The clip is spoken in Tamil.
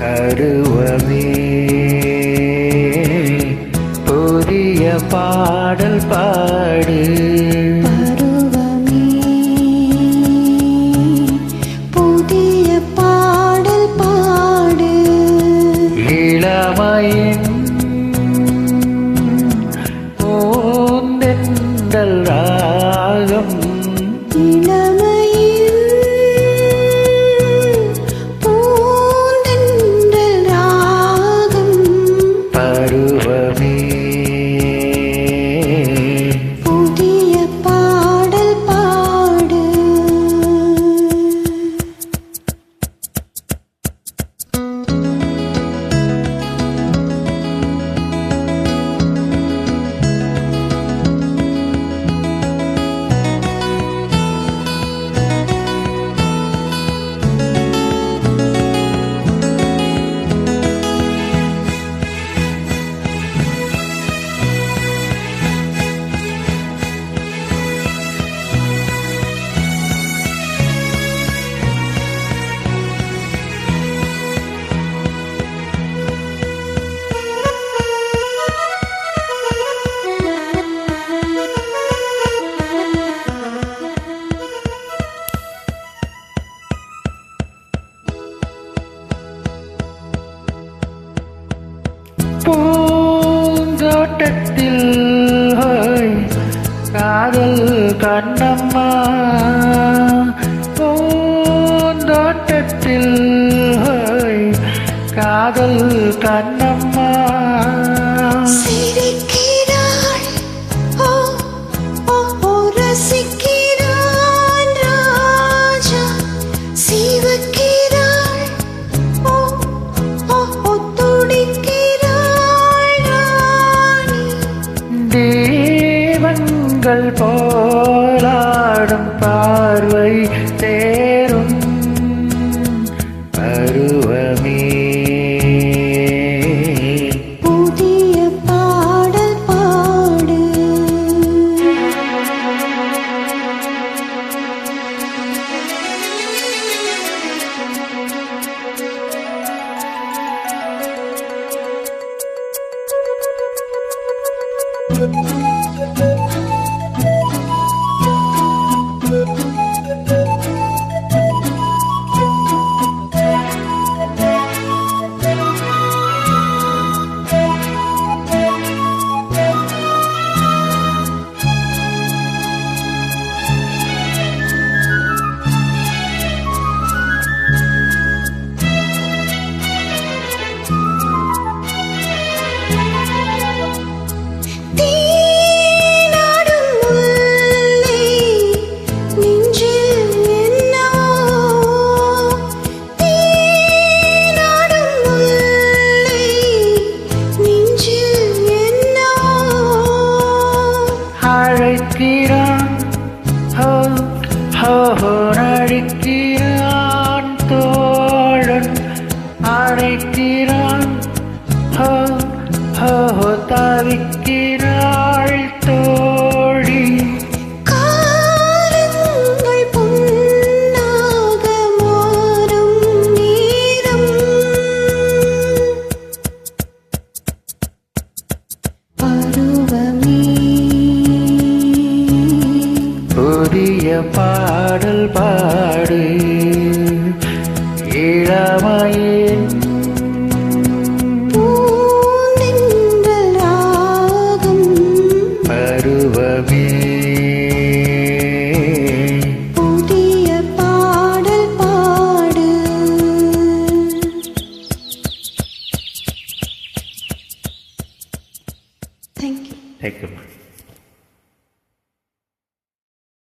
அருவமே புதிய பாடல் பாடு. பூந்தோட்டத்தில் காதல் கண்ணம்மா பூந்தோட்டத்தில் காதல் கண்ணம்மா தேவங்கள் போலாடும் பார்வை தேரும் பருவமே புதிய பாடல் பாடு தீனாடும் ஹோ தோழன் அழைக்கிறான். ஹோ பாடல் பாடு. இளமையின் பருவமே. பாடல் பாடு. Thank you thank you